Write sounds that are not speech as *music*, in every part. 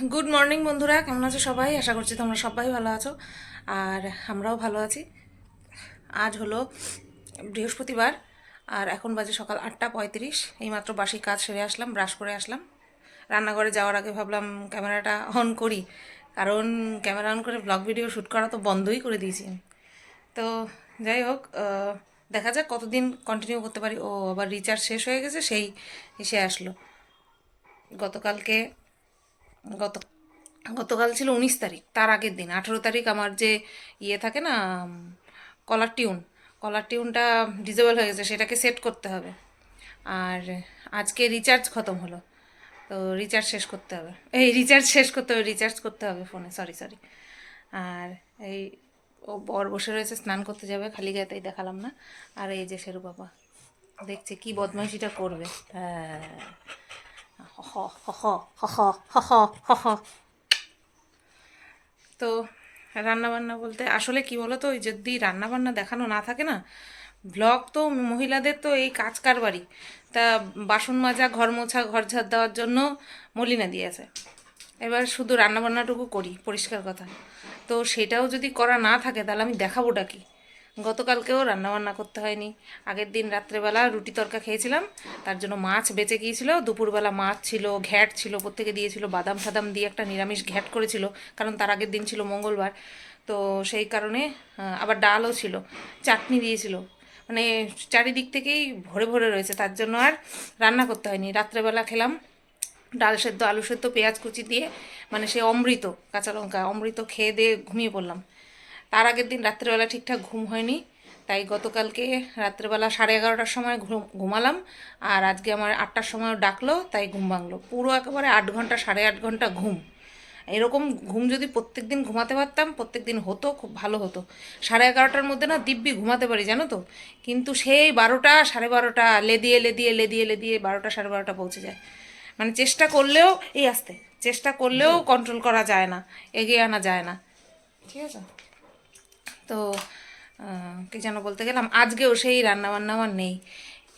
Good morning বন্ধুরা। কেমন আছো সবাই? আশা করছি তোমরা সবাই ভালো আছো। আর আমরাও ভালো আছি। আজ হলো বৃহস্পতিবার, আর এখন বাজে সকাল আটটা পঁয়ত্রিশ। এইমাত্র বাসি কাজ সেরে আসলাম, ব্রাশ করে আসলাম। রান্নাঘরে যাওয়ার আগে ভাবলাম ক্যামেরাটা অন করি, কারণ ক্যামেরা অন করে ব্লগ ভিডিও শ্যুট করা তো বন্ধই করে দিয়েছি। তো যাই হোক দেখা যাক কতদিন কন্টিনিউ করতে পারি। ও আবার রিচার্জ শেষ হয়ে গেছে, সেই এসে আসলো। গতকালকে গত, গতকাল ছিল উনিশ তারিখ, তার আগের দিন। আঠেরো তারিখ আমার যে ইয়ে থাকে না কলার টিউন, কলার টিউনটা ডিজেবল হয়ে গেছে, সেটাকে সেট করতে হবে। আর আজকে রিচার্জ খতম হলো, তো রিচার্জ শেষ করতে হবে। এই রিচার্জ শেষ করতে হবে, রিচার্জ করতে হবে ফোনে, সরি সরি। আর এই ও বর বসে রয়েছে, স্নান করতে যাবে, খালি গায়ে তাই দেখালাম না। আর এই যে শেরু বাবা, দেখছে কি বদমাইশিটা করবে। হ্যাঁ। তো রান্নাবান্না বলতে আসলে কি বলতো, ওই যদি রান্নাবান্না দেখানো না থাকে না ব্লগ তো মহিলাদের তো এই কাজ কারবারই। তা বাসন মাজা, ঘর মোছা, ঘর ঝাড় দেওয়ার জন্য মলিনা দিয়েছে। এবার শুধু রান্নাবান্নাটুকু করি, পরিষ্কার কথা। তো সেটাও যদি করা না থাকে, তাহলে আমি দেখাবোটা কি? গতকালকেও রান্নাবান্না করতে হয়নি। আগের দিন রাত্রেবেলা রুটি তরকা খেয়েছিলাম, তার জন্য মাছ বেঁচে গিয়েছিল। দুপুরবেলা মাছ ছিল, ঘ্যাট ছিল, প্রত্যেকে দিয়েছিল, বাদাম ফাদাম দিয়ে একটা নিরামিষ ঘ্যাট করেছিল, কারণ তার আগের দিন ছিল মঙ্গলবার। তো সেই কারণে আবার ডালও ছিল, চাটনি দিয়েছিল। মানে চারিদিক থেকেই ভরে ভরে রয়েছে, তার জন্য আর রান্না করতে হয়নি। রাত্রেবেলা খেলাম ডাল সেদ্ধ, আলু সেদ্ধ, পেঁয়াজ কুচি দিয়ে মানে সে অমৃত, কাঁচা লঙ্কা অমৃত খেয়ে দিয়ে ঘুমিয়ে পড়লাম। তার আগের দিন রাত্রেবেলা ঠিকঠাক ঘুম হয়নি তাই গতকালকে রাত্রেবেলা সাড়ে এগারোটার সময় ঘুমালাম আর আজকে আমার আটটার সময় ডাকলো তাই ঘুম ভাঙলো। পুরো একেবারে আট ঘণ্টা সাড়ে আট ঘণ্টা ঘুম। এরকম ঘুম যদি প্রত্যেক দিন ঘুমাতে পারতাম প্রত্যেক দিন হতো খুব ভালো হতো। সাড়ে এগারোটার মধ্যে না দিব্যি ঘুমাতে পারি জানো তো? কিন্তু সেই বারোটা সাড়ে বারোটা লেদিয়ে লেদিয়ে লেদিয়ে লেদিয়ে বারোটা সাড়ে বারোটা পৌঁছে যায়। মানে চেষ্টা করলেও এই আসতে চেষ্টা করলেও কন্ট্রোল করা যায় না এগিয়ে আনা যায় না। ঠিক আছে? তো কি যেন বলতে গেলাম, আজকেও সেই রান্না বান্না আমার নেই।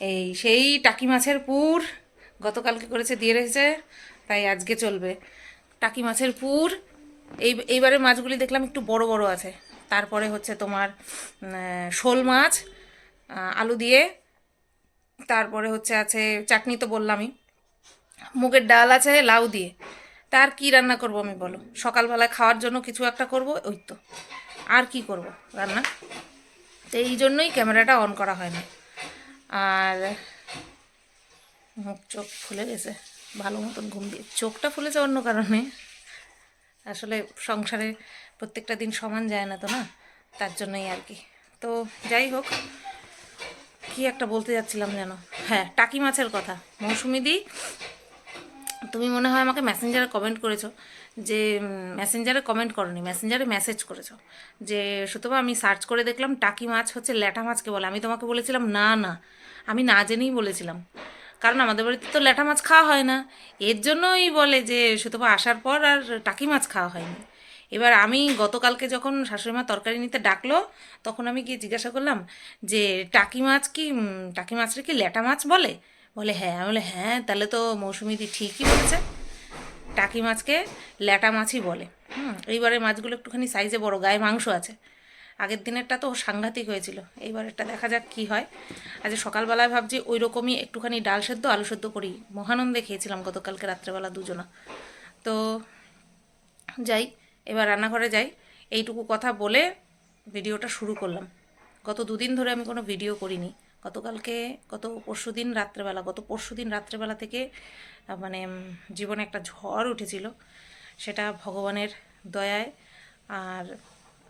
এই সেই টাকি মাছের পুর গতকালকে করেছে, দিয়ে রেখেছে, তাই আজকে চলবে। টাকি মাছের পুর, এই এইবারে মাছগুলি দেখলাম একটু বড় বড় আছে। তারপরে হচ্ছে তোমার শোল মাছ আলু দিয়ে, তারপরে হচ্ছে আছে, চাটনি তো বললামই। মুগের ডাল আছে, লাউ দিয়ে। তার কি রান্না করব আমি বলো? সকালবেলায় খাওয়ার জন্য কিছু একটা করব, ওই তো। আর কি করব রান্না? তো এই জন্যই ক্যামেরাটা অন করা হয় না আর মুখ চোখ ফুলে গেছে, ভালো মতন ঘুম দিয়ে। চোখটা ফুলেছে অন্য কারণে। আসলে সংসারে প্রত্যেকটা দিন সমান যায় না তো না? তার জন্যই আর কি। তো যাই হোক, কি একটা বলতে যাচ্ছিলাম যেন? হ্যাঁ টাকি মাছের কথা। মৌসুমি দি, তুমি মনে হয় আমাকে মেসেঞ্জারে কমেন্ট করেছ। যে মেসেঞ্জারে কমেন্ট করনি মেসেঞ্জারে মেসেজ করেছ। যে সুতবা আমি সার্চ করে দেখলাম টাকি মাছ হচ্ছে ল্যাটা মাছকে বলে। আমি তোমাকে বলেছিলাম, না না। আমি না জেনেই বলেছিলাম। কারণ আমাদের বাড়িতে তো ল্যাটা মাছ খাওয়া হয় না। এর জন্যই বলে যে, সুতপা, আসার পর আর টাকি মাছ খাওয়া হয়নি। এবার আমি গতকালকে যখন শাশুড়ি মা তরকারি নিতে ডাকলো, তখন আমি গিয়ে জিজ্ঞাসা করলাম যে, টাকি মাছ কি টাকি মাছটা কি ল্যাটা মাছ বলে? বলে হ্যাঁ। আমি বলে হ্যাঁ তাহলে তো মৌসুমিদি ঠিকই বলেছে। টাকি মাছকে ল্যাটা মাছই বলে। হুম এইবারে মাছগুলো একটুখানি সাইজে বড়, গায়ে মাংস আছে। আগের দিনেরটা তো সাংঘাতিক হয়েছিল, এইবারেরটা দেখা যাক কি হয়। আজ সকালবেলায় ভাবছি ওই রকমই একটুখানি ডাল সেদ্ধ, আলু সেদ্ধ করি। মহানন্দে খেয়েছিলাম গতকালকে রাত্রেবেলা দুজনা। তো যাই, এবার রান্নাঘরে যাই। এইটুকু কথা বলে ভিডিওটা শুরু করলাম। গত দুদিন ধরে আমি কোনো ভিডিও করিনি। গতকালকে গত পরশু দিন রাত্রেবেলা, গত পরশু দিন রাত্রেবেলা থেকে মানে জীবনে একটা ঝড় উঠেছিল। সেটা ভগবানের দয়ায় আর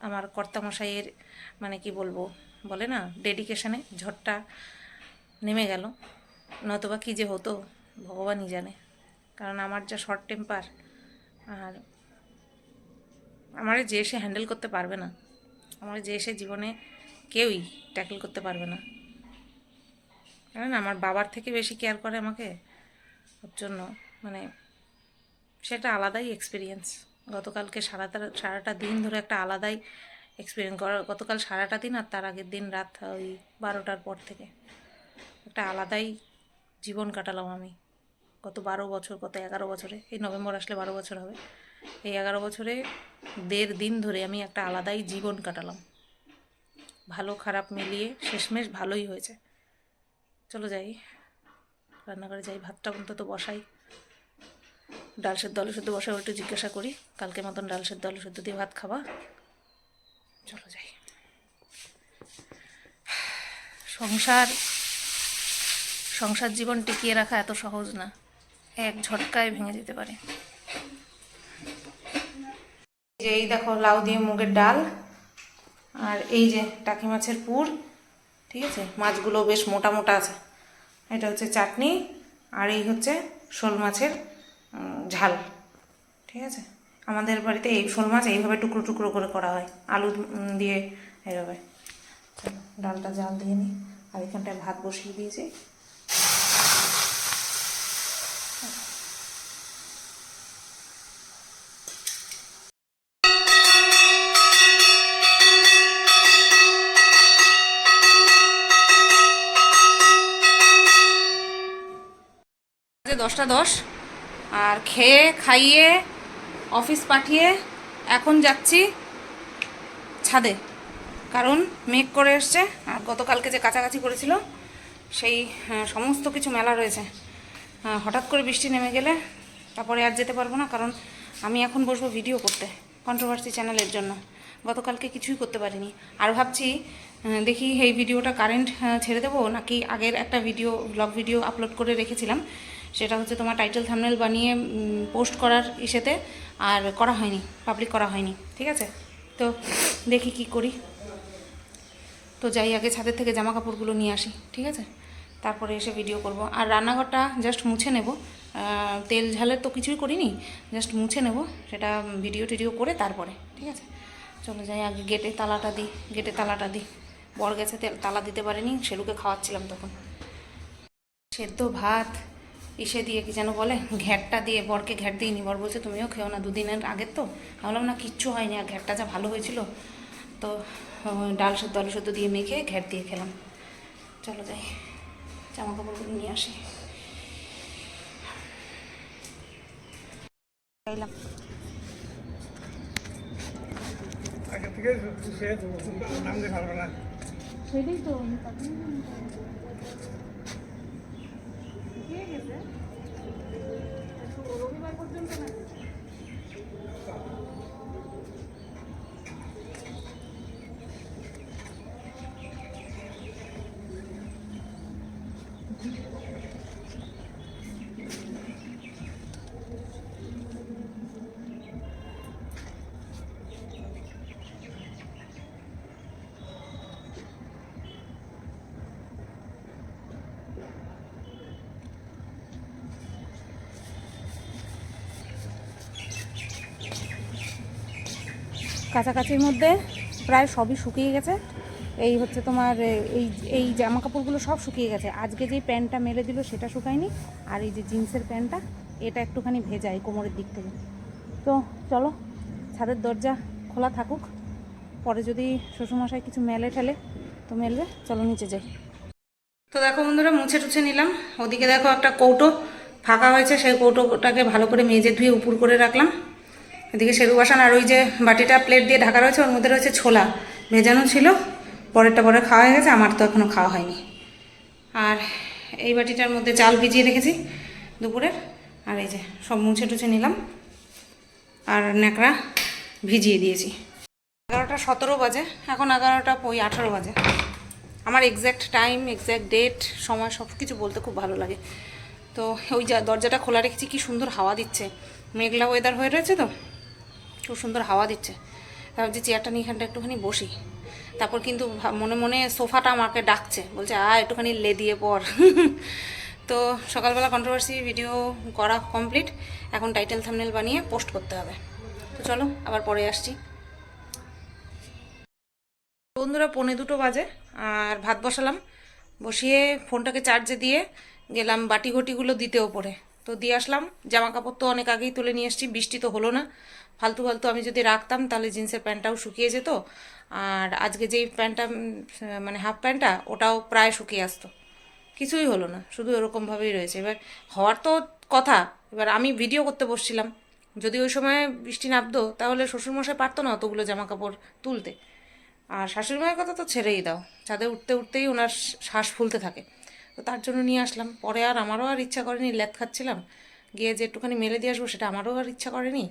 আমার কর্তামশাইয়ের মানে কি বলব, বলে না ডেডিকেশনে ঝড়টা নেমে গেল। নতুবা কী যে হতো, ভগবানই জানে। কারণ আমার যা শর্ট টেম্পার আর আমার যে এসে হ্যান্ডেল করতে পারবে না, আমার যে এসে জীবনে কেউই ট্যাকেল করতে পারবে না। কারণ আমার বাবার থেকে বেশি কেয়ার করে আমাকে। ওর জন্য মানে সেটা আলাদাই এক্সপিরিয়েন্স গতকালকে সারাটা সারাটা দিন ধরে একটা আলাদাই এক্সপিরিয়েন্স গতকাল সারাটা দিন আর তার আগের দিন রাত, ওই বারোটার পর থেকে। একটা আলাদাই জীবন কাটালাম আমি। গত বারো বছর, গত এগারো বছরে, এই নভেম্বর আসলে বারো বছর হবে। এই এগারো বছরে দেড় দিন ধরে আমি একটা আলাদাই জীবন কাটালাম। ভালো খারাপ মিলিয়ে শেষমেশ ভালোই হয়েছে। চলো যাই। রান্নাঘরে যাই, ভাতটা অন্তত বসাই। ডাল সেদ্ধ, আলু সেদ্ধ বসাও একটু জিজ্ঞাসা করি। কালকে মতন ডাল সেদ্ধ, আলু সেদ্ধ দিয়ে ভাত খাবা? চলো যাই। সংসার সংসার জীবন টিকিয়ে রাখা এত সহজ না। এক ঝটকায় ভেঙে যেতে পারে। যে এই দেখো লাউ দিয়ে মুগের ডাল আর এই যে টাকি মাছের পুর, ঠিক আছে? মাছগুলো বেশ মোটা মোটা আছে। এটা হচ্ছে চাটনি আর এই হচ্ছে শোল মাছের ঝাল। ঠিক আছে? আমাদের বাড়িতে এই শোল মাছ এইভাবে টুকরো টুকরো করে করা হয়। আলু দিয়ে এইভাবে। ডালটা জাল দিয়ে নিই। আর এখানটায় ভাত বসিয়ে দিয়েছি বাজে দশটা দশ। আর খেয়ে, খাইয়ে, অফিস পাঠিয়ে এখন যাচ্ছি ছাদে। কারণ মেঘ করে এসছে। আর গতকালকে যে কাছাকাছি করেছিল, সেই সমস্ত কিছু মেলা রয়েছে। হঠাৎ করে বৃষ্টি নেমে গেলে তারপরে আর যেতে পারব না, কারণ আমি এখন বসবো ভিডিও করতে কন্ট্রোভার্সি চ্যানেলের জন্য। গতকালকে কিছুই করতে পারিনি। আর ভাবছি দেখি এই ভিডিওটা কারেন্ট ছেড়ে দেবো নাকি আগের একটা ভিডিও ব্লগ ভিডিও আপলোড করে রেখেছিলাম। সেটা হচ্ছে তোমার টাইটেল থামনেল বানিয়ে পোস্ট করার ইসেতে আর করা হয়নি পাবলিক করা হয়নি, ঠিক আছে? তো দেখি কি করি। তো যাই, আগে ছাদের থেকে জামা কাপড়গুলো নিয়ে আসি, ঠিক আছে? তারপরে এসে ভিডিও করব। আর রান্নাঘরটা জাস্ট মুছে নেব। তেল ঝালের তো কিছুই করিনি জাস্ট মুছে নেব। সেটা ভিডিও টিডিও করে তারপরে, ঠিক আছে? চলো যাই, আগে গেটে তালাটা দিই গেটে তালাটা দিই। বর গেছে তেল দিতে পারেনি, সেলুকে খাওয়াচ্ছিলাম তখন। সেদ্ধ ভাত ইসে দিয়ে কি যেন বলে ঘ্যাটটা দিয়ে বরকে ঘ্যাট দিইনি। বর বলছে তুমিও খেও না দুদিনের আগের তো? আমি বললাম না কিচ্ছু হয়নি আর ঘ্যাটটা যা ভালো হয়েছিল তো ডাল সেদ্ধ আলু সেদ্ধ দিয়ে মেখে ঘ্যাট দিয়ে খেলাম। চলো যাই জামা কাপড়গুলো নিয়ে আসি। এলাম আগে থেকে সেটাই তো রবিবার পর্যন্ত না। কাছাকাছির মধ্যে প্রায় সবই শুকিয়ে গেছে। এই হচ্ছে তোমার এই এই জামা কাপড়গুলো সব শুকিয়ে গেছে। আজকে যেই প্যান্টটা মেলে দিল সেটা শুকায়নি। আর এই যে জিন্সের প্যান্টটা, এটা একটুখানি ভেজা এই কোমরের দিক থেকে। তো চলো, ছাদের দরজা খোলা থাকুক। পরে যদি শ্বশুরমশাই কিছু মেলে ঠেলে, তো মেলবে। চলো নিচে যাই। তো দেখো বন্ধুরা, মুছে টুছে নিলাম। ওদিকে দেখো একটা কৌটো ফাঁকা হয়েছে। সেই কৌটোটাকে ভালো করে মেজে ধুয়ে উপর করে রাখলাম। এদিকে সেরু বাসান আর ওই যে বাটিটা প্লেট দিয়ে ঢাকা রয়েছে, ওর মধ্যে রয়েছে ছোলা। ভেজানো ছিল, পরেরটা পরে খাওয়া হয়ে গেছে, আমার তো এখনও খাওয়া হয়নি। আর এই বাটিটার মধ্যে চাল ভিজিয়ে রেখেছি দুপুরের আর এই যে সব মুছে টুছে নিলাম। আর ন্যাকড়া ভিজিয়ে দিয়েছি। এগারোটা সতেরো বাজে, এখন এগারোটা ওই আঠারো বাজে। আমার এক্স্যাক্ট টাইম এক্স্যাক্ট ডেট সময় সব কিছু বলতে খুব ভালো লাগে। তো ওই যা দরজাটা খোলা রেখেছি, কি সুন্দর হাওয়া দিচ্ছে। মেঘলা ওয়েদার হয়ে রয়েছে তো? খুব সুন্দর হাওয়া দিচ্ছে। যে চেয়ারটা নিয়ে এখানটা একটুখানি বসি। তারপর কিন্তু মনে মনে সোফাটা আমাকে ডাকছে। বলছে আ একটুখানি লে দিয়ে পর। *laughs* তো সকালবেলা কন্ট্রোভার্সি ভিডিও করা কমপ্লিট এখন টাইটেল থামনেল বানিয়ে পোস্ট করতে হবে। তো চলো, আবার পরে আসছি। বন্ধুরা, পৌনে দুটো বাজে, আর ভাত বসালাম। বসিয়ে ফোনটাকে চার্জে দিয়ে গেলাম বাটি ঘটিগুলো দিতে ওপরে। তো দিয়ে আসলাম। জামা কাপড় তো অনেক আগেই তুলে নিয়ে এসেছি, বৃষ্টি তো হলো না। ফালতু ফালতু আমি যদি রাখতাম, তাহলে জিন্সের প্যান্টটাও শুকিয়ে যেত। আর আজকে যেই প্যান্টটা মানে হাফ প্যান্টটা, ওটাও প্রায় শুকিয়ে আসতো। কিছুই হলো না, শুধু এরকমভাবেই রয়েছে। এবার হওয়ার তো কথা, এবার আমি ভিডিও করতে বসছিলাম। যদি ওই সময় বৃষ্টি নামতো, তাহলে শ্বশুরমশাই পারতো না অতগুলো জামা কাপড় তুলতে। আর শাশুড়ি মায়ের কথা তো ছেড়েই দাও। ছাদে উঠতে উঠতেই ওনার শ্বাস ফুলতে থাকে। তো তার জন্য নিয়ে আসলাম। পরে আর আমারও আর ইচ্ছা করেনি ল্যাদ খাচ্ছিলাম। গিয়ে যে একটুখানি মেলে দিয়ে আসব সেটা আমারও আর ইচ্ছা করেনি।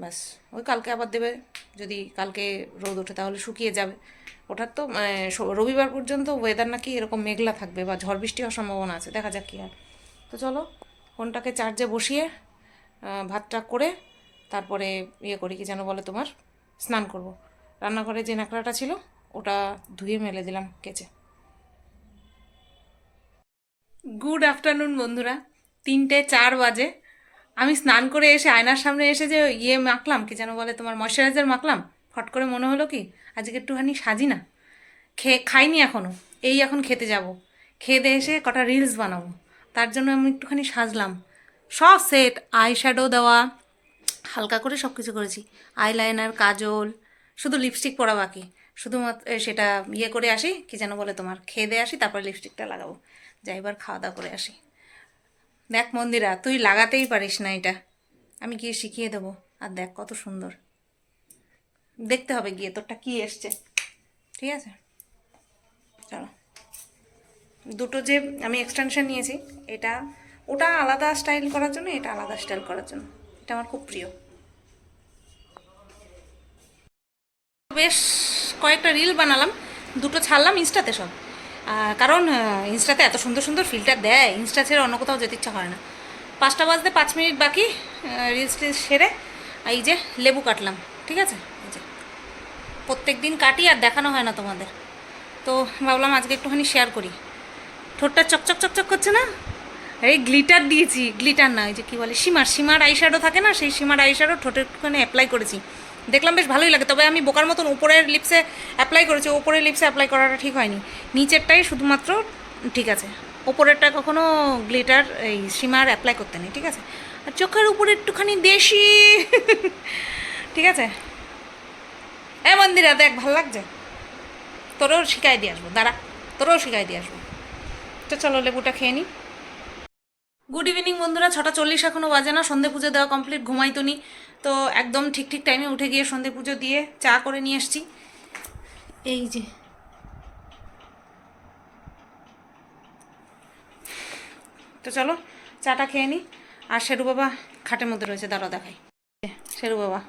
ব্যাস ওই কালকে আবার দেবে। যদি কালকে রোদ ওঠে তাহলে শুকিয়ে যাবে। ওটার তো মানে, রবিবার পর্যন্ত ওয়েদার নাকি এরকম মেঘলা থাকবে বা ঝড় বৃষ্টি হওয়ার সম্ভাবনা আছে দেখা যাক কী হয়। তো চলো ফোনটাকে চার্জে বসিয়ে ভাতটা করে তারপরে ইয়ে করি কি যেন বলে তোমার স্নান করব। রান্নাঘরে যে ন্যাকড়াটা ছিল ওটা ধুয়ে মেলে দিলাম কেচে। গুড আফটারনুন বন্ধুরা। তিনটে চার বাজে। আমি স্নান করে এসে আয়নার সামনে এসে যে ইয়ে মাখলাম, কি যেন বলে তোমার ময়শ্চারাইজার মাখলাম, ফট করে মনে হলো কি, আজকে একটুখানি সাজি না। খেয়ে খাইনি এখনও এই এখন খেতে যাব। খেয়ে দিয়ে এসে কটা রিলস বানাবো। তার জন্য আমি একটুখানি সাজলাম। সব সেট আই শ্যাডো দেওয়া, হালকা করে সব কিছু করেছি। আইলাইনার কাজল, শুধু লিপস্টিক পরা বাকি। শুধুমাত্র সেটা ইয়ে করে আসি, কি যেন বলে তোমার, খেয়ে দিয়ে আসি, তারপরে লিপস্টিকটা লাগাবো। যাই, এবার খাওয়া দাওয়া করে আসি। দেখ মন্দিরা, তুই লাগাতেই পারিস না এটা। আমি গিয়ে শিখিয়ে দেবো। আর দেখ কত সুন্দর। দেখতে হবে গিয়ে তোরটা কি এসছে। ঠিক আছে? চলো। দুটো যে আমি এক্সটেনশন নিয়েছি, এটা, ওটা আলাদা স্টাইল করার জন্য, এটা আলাদা স্টাইল করার জন্য। এটা আমার খুব প্রিয়। বেশ, কয়েকটা রিল বানালাম। দুটো ছাড়লাম ইনস্টাতে সব। কারণ ইনস্টাতে এত সুন্দর সুন্দর ফিল্টার দেয়, ইনস্টা ছেড়ে অন্য কোথাও যেতে ইচ্ছা হয় না। পাঁচটা বাজতে পাঁচ মিনিট বাকি রিলস টিলস সেরে এই যে লেবু কাটলাম, ঠিক আছে? এই যে প্রত্যেক দিন কাটি আর দেখানো হয় না তোমাদের। তো ভাবলাম আজকে একটুখানি শেয়ার করি। ঠোঁটটা চকচক চকচক করছে না? এই গ্লিটার দিয়েছি গ্লিটার না ওই যে কী বলে সীমার সীমার আইশ্যাডো থাকে না, সেই সীমার আইশ্যাডো ঠোঁটে একটুখানি অ্যাপ্লাই করেছি। দেখলাম বেশ ভালোই লাগে, তবে আমি বোকার মতন উপরের লিপসে অ্যাপ্লাই করেছি, উপরের লিপসে অ্যাপ্লাই করাটা ঠিক হয়নি। নিচেরটাই শুধুমাত্র ঠিক আছে ওপরেরটা কখনো গ্লিটার এই সীমার অ্যাপ্লাই করতে নেই, ঠিক আছে। আর চোখের উপরে একটুখানি দেশি, ঠিক আছে। এ মন্দিরা, দেখ, ভালো লাগছে। তোরও শিখাই দিয়ে আসব, দাঁড়া, তোরও শিখাই দিয়ে আসব। তো চলো লেবুটা খেয়ে নিই গুড ইভিনিং বন্ধুরা। ছটা চল্লিশ এখনও বাজে না। সন্ধে পুজো দেওয়া কমপ্লিট ঘুমাইতো নি। তো একদম ঠিক ঠিক টাইমে উঠে গিয়ে সন্ধে পুজো দিয়ে চা করে নিয়ে এসছি। এই যে। তো চলো, চাটা খেয়ে নিই আর শেরু বাবা খাটের মধ্যে রয়েছে দাঁড়া দেখাই। শেরু বাবা।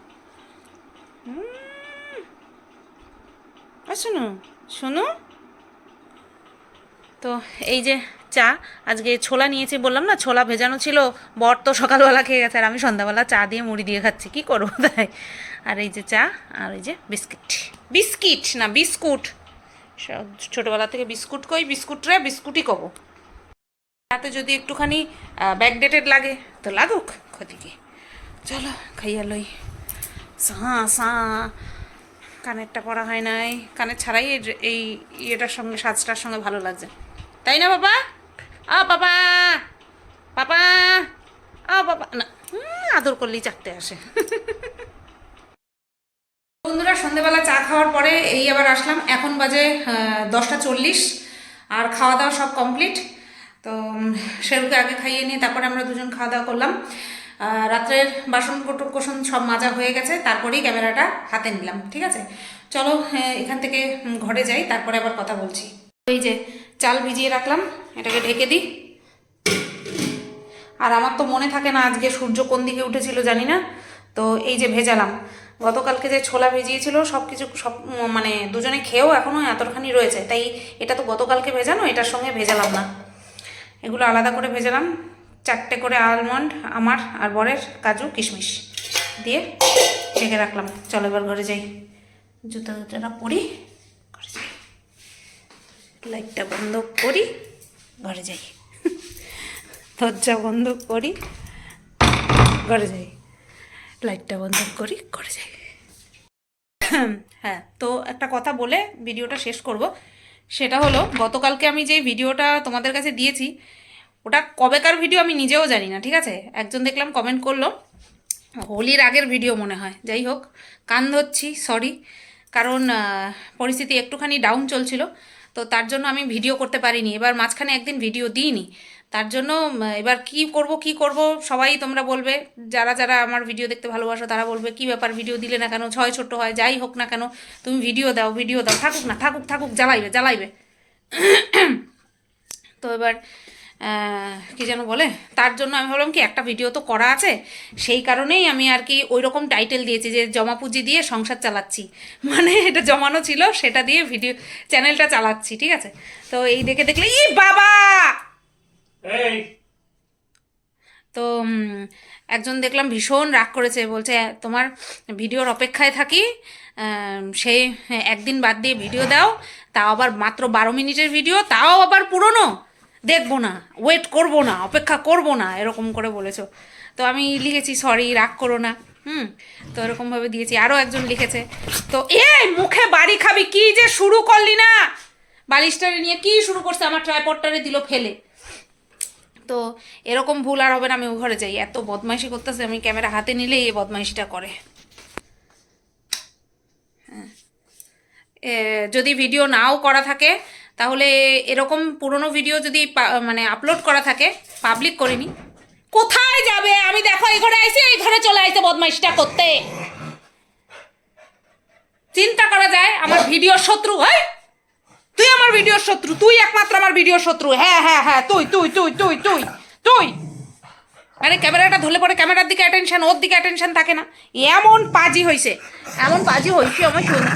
শোনো শোনো। তো এই যে চা, আজকে ছোলা নিয়েছি, বললাম না, ছোলা ভেজানো ছিল, বর তো সকালবেলা খেয়ে গেছে, আর আমি সন্ধ্যাবেলা চা দিয়ে মুড়ি দিয়ে খাচ্ছি, কি করব তাই? আর এই যে চা, আর এই যে বিস্কিট। বিস্কিট না, বিস্কুট। ছোটোবেলা থেকে বিস্কুট কই, বিস্কুট রে, বিস্কুটই কব রাতে যদি একটুখানি ব্যাকডেটেড লাগে, তো লাগুক, ক্ষতি কি? চলো, খাইয়া লই। সা সা, কানেরটা পরা হয় নাই। কানের ছাড়াই এই ইয়েটার সঙ্গে, সাজটার সঙ্গে ভালো লাগছে। তাই না বাবা আ বাবা বাবা আ বাবা না আদর করলেই চারটে আসে। বন্ধুরা, সন্ধেবেলা চা খাওয়ার পরে এই আবার আসলাম। এখন বাজে দশটা চল্লিশ, আর খাওয়া দাওয়া সব কমপ্লিট। তো শেরুকে আগে খাইয়ে নিয়ে তারপরে আমরা দুজন খাওয়া দাওয়া করলাম রাত্রের বাসন কোসন সব মাজা হয়ে গেছে, তারপরেই ক্যামেরাটা হাতে নিলাম, ঠিক আছে? চলো এখান থেকে ঘরে যাই, তারপরে আবার কথা বলছি। এই যে চাল ভিজিয়ে রাখলাম, এটাকে ঢেকে দিই। আর আমার তো মনে থাকে না আজকে সূর্য কোন দিকে উঠেছিল জানি না, তো এই যে ভেজালাম। গতকালকে যে ছোলা ভেজিয়েছিল সব কিছু সব মানে দুজনে খেয়েও এখনও এতখানি রয়েছে, তাই এটা তো গতকালকে ভেজানো, এটার সঙ্গে ভেজালাম না। এগুলো আলাদা করে ভেজালাম, চারটে করে আলমন্ড, আমার আর বরের কাজু, কিশমিশ দিয়ে ঢেকে রাখলাম। চলো এবার ঘরে যাই। জুতো জুতোটা পরি। লাইটটা বন্ধ করি, ঘরে যাই। দরজা বন্ধ করি, ঘরে যাই। লাইটটা বন্ধ করি, ঘরে যাই। হ্যাঁ তো একটা কথা বলে ভিডিওটা শেষ করব। সেটা হলো, গতকালকে আমি যে ভিডিওটা তোমাদের কাছে দিয়েছি, ওটা কবেকার ভিডিও আমি নিজেও জানি না, ঠিক আছে? একজন দেখলাম কমেন্ট করল। হোলির আগের ভিডিও মনে হয়। যাই হোক, কান ধরছি সরি কারণ পরিস্থিতি একটুখানি ডাউন চলছিল। তো তার জন্য আমি ভিডিও করতে পারিনি। এবার মাঝখানে একদিন ভিডিও দিইনি। তার জন্য এবার কি করব কি করব, সবাই তোমরা বলবে। যারা যারা আমার ভিডিও দেখতে ভালোবাসো, তারা বলবে, কি ব্যাপার ভিডিও দিলে না কেন? ছয় ছোট হয়, যাই হোক না কেন। তুমি ভিডিও দাও ভিডিও দাও। থাকুক না, থাকুক থাকুক, জ্বালাইবে জ্বালাইবে। *clears throat* তো এবার কি যেন বলে? তার জন্য আমি ভাবলাম কি একটা ভিডিও তো করা আছে। সেই কারণেই আমি আর কি ওই রকম টাইটেল দিয়েছি যে জমা পুঁজি দিয়ে সংসার চালাচ্ছি। মানে এটা জমানো ছিল সেটা দিয়ে ভিডিও চ্যানেলটা চালাচ্ছি ঠিক আছে? তো এই দেখে দেখলে ই বাবা! তো একজন দেখলাম ভীষণ রাগ করেছে বলছে তোমার ভিডিওর অপেক্ষায় থাকি সেই একদিন বাদ দিয়ে ভিডিও দাও তাও আবার মাত্র বারো মিনিটের ভিডিও তাও আবার পুরনো। দেখব না ওয়েট করব না, অপেক্ষা করব না, এরকম করে বলেছ। তো আমি লিখেছি সরি রাগ করো না। হুম, তো এরকমভাবে দিয়েছি। আরও একজন লিখেছে, তো এই মুখে বাড়ি খাবি, কি যে শুরু করলি না? বালিশটারে নিয়ে কি শুরু করছে? আমার ট্রাইপডটারে দিল ফেলে। তো এরকম ভুল আর হবে না, আমি ঘরে যাই। এত বদমাইশি করতেছে, আমি ক্যামেরা হাতে নিলেই এই বদমাইশিটা করে। হ্যাঁ। যদি ভিডিও নাও করা থাকে তাহলে এরকম পুরনো ভিডিও যদি মানে আপলোড করা থাকে পাবলিক করিনি কোথায় যাবে? আমি দেখো, এই ঘরে আইসি, এই ঘরে চলে আইসে বদমাইশটা করতে। চিন্তা করা যায়, আমার ভিডিওর শত্রু হয় তুই আমার ভিডিওর শত্রু, তুই একমাত্র আমার ভিডিওর শত্রু। হ্যাঁ হ্যাঁ হ্যাঁ তুই তুই তুই তুই তুই তুই। আরে, ক্যামেরাটা ধরলে পরে ক্যামেরার দিকে অ্যাটেনশন ওর দিকে অ্যাটেনশন থাকে না। এমন পাজি হইছে, এমন পাজি হইছে আমার শুনি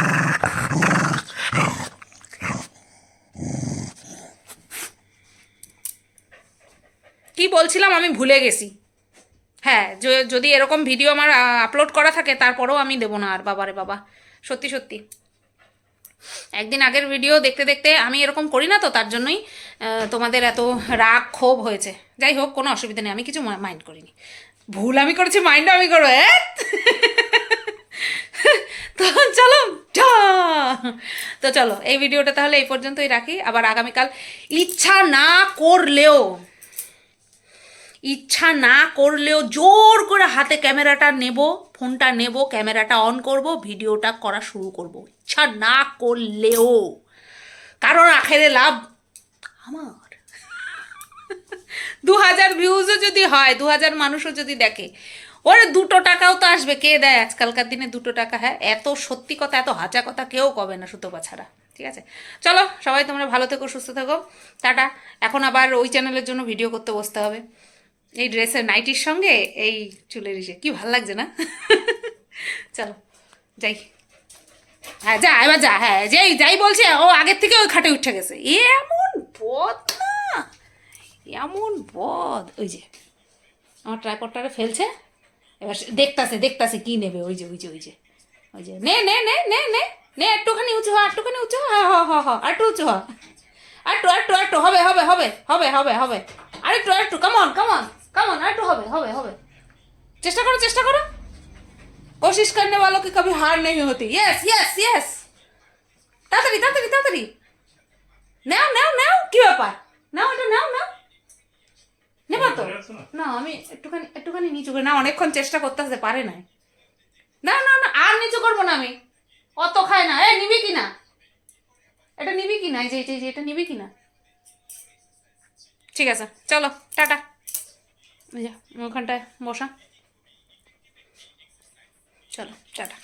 কি বলছিলাম আমি ভুলে গেছি। হ্যাঁ যদি এরকম ভিডিও আমার আপলোড করা থাকে, তারপরেও আমি দেবো না আর, বাবারে বাবা। সত্যি সত্যি। একদিন আগের ভিডিও দেখতে দেখতে আমি এরকম করি না তো, তার জন্যই তোমাদের এত রাগ, ক্ষোভ হয়েছে। যাই হোক, কোনো অসুবিধা নেই, আমি কিছু মাইন্ড করিনি। ভুল আমি করেছি মাইন্ড আমি করব তো চলো। তো চলো, এই ভিডিওটা তাহলে এই পর্যন্তই রাখি। আবার আগামীকাল ইচ্ছা না করলেও ইচ্ছা না করলেও জোর করে হাতে ক্যামেরাটা নেব, ফোনটা নেব, ক্যামেরাটা অন করব, ভিডিওটা করা শুরু করব। ইচ্ছা না করলেও। কারণ আখেরে লাভ আমার। দু হাজার ভিউজও যদি হয়, দু হাজার মানুষও যদি দেখে, ওরে দুটো টাকাও তো আসবে, কে দেয়? আজকালকার দিনে দুটো টাকা হ্যাঁ? এত সত্যি কথা, এত হাজা কথা কেউ কবে না সুতোপা ছাড়া ঠিক আছে? চলো, সবাই তোমরা ভালো থেকো, সুস্থ থেকো, টাটা। এখন আবার ওই চ্যানেলের জন্য ভিডিও করতে বসতে হবে। এই ড্রেসের নাইটির সঙ্গে এই চুলের ইসে। কি ভালো লাগছে না? চলো, যাই। হ্যাঁ যা, এবার যা হ্যাঁ যেই, যাই বলছে, ও আগের থেকে ওই খাটে উঠে গেছে। এমন বদ না। এমন বদ। ওই যে, আমার ট্রাইপডটারে ফেলছে। এবার দেখতাছে দেখতাছে কি নেবে। ওই যে ওই যে ওই যে ওই যে, নে নে নে নে নে নে, একটুখানি উঁচু হ, একটুখানি উঁচু হ হ হ হ একটু উঁচু হ। একটু একটু একটু হবে হবে হবে হবে হবে হবে। আরেকটু আরেকটু কামন কামন কামন আরেকটু হবে হবে হবে চেষ্টা করো চেষ্টা করো कोशिश करने वालों की कभी हार नहीं होती यस यस यस তাড়াতাড়ি তাড়াতাড়ি তাড়াতাড়ি নাও নাও নাও কি ব্যাপার নাও এটা নাও নাও নেবা তো না আমি একটুখানি একটুখানি নিচু করে না অনেকক্ষণ চেষ্টা করতে হতে পারে না না না না আর নিচু করবো না আমি অত খায় না এ নিবি কি না এটা নিবি কি না এই যে এই যে, এই যে এটা নিবি কি না ঠিক আছে চলো টাটা এই যে ওখানটায় বসা চলো টাটা